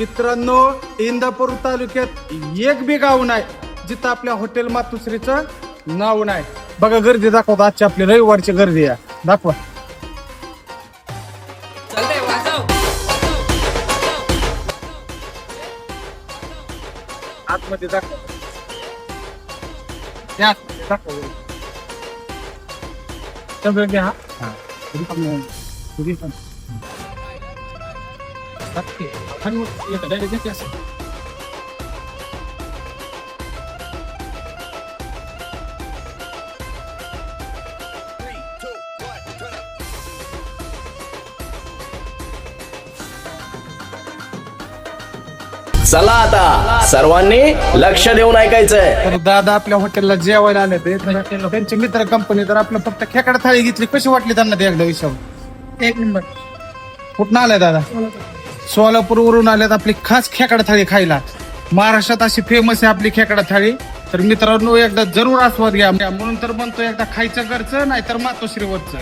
मित्रांनो इंदापूर तालुक्यात एक बी गाव नाही जिथं आपल्या हॉटेल मातुश्रीचं नाव नाही. बघा गर्दी दाखवतो. आजची आपली रविवारची गर्दी आहे. दाखवा. आतमध्ये दाखवा. या आतमध्ये दाखवा सगळं घ्या हा. पुढे पण, पुढे पण. दाखव. खाली वर. येतं, direct येतं असं. चला आता सर्वांनी लक्ष देऊन ऐकायचंय तर दादा आपल्या हॉटेलला जेवायला आले ते तर त्यांचे मित्र कंपनी तर आपलं फक्त खेकडा थाळी घेतली कशी वाटली त्यांना ते एकदा विषय एक नंबर कुठं आलाय दादा सोलापूरवरून आल्यात आपली खास खेकडा थाळी खायला. महाराष्ट्रात अशी फेमस आहे आपली खेकडा थाळी तर मित्रांनो एकदा जरूर आस्वाद घ्या. म्हणून तर म्हणतो एकदा खायचं घरचं नाही तर मातोश्रीवरचं.